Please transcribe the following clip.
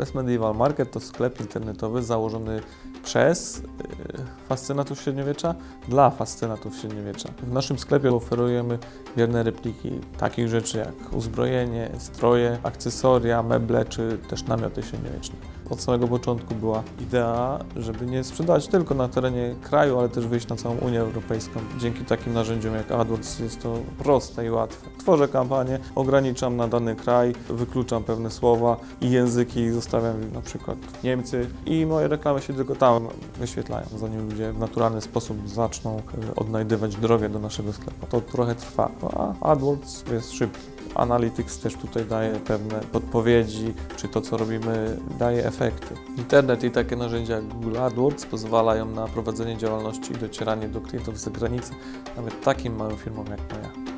Best Medieval Market to sklep internetowy założony przez y, fascynatów średniowiecza dla fascynatów średniowiecza. W naszym sklepie oferujemy wierne repliki takich rzeczy jak uzbrojenie, stroje, akcesoria, meble czy też namioty średniowieczne. Od samego początku była idea, żeby nie sprzedawać tylko na terenie kraju, ale też wyjść na całą Unię Europejską. Dzięki takim narzędziom jak AdWords jest to proste i łatwe. Tworzę kampanię, ograniczam na dany kraj, wykluczam pewne słowa i języki, zostawiam na przykład Niemcy i moje reklamy się tylko tam wyświetlają, zanim ludzie w naturalny sposób zaczną e, odnajdywać drogę do naszego sklepu. To trochę trwa, no, a AdWords jest szybki. Analytics też tutaj daje pewne podpowiedzi, czy to, co robimy, daje efekty. Internet i takie narzędzia jak Google AdWords pozwalają na prowadzenie działalności i docieranie do klientów z zagranicy, nawet takim małym firmom jak moja.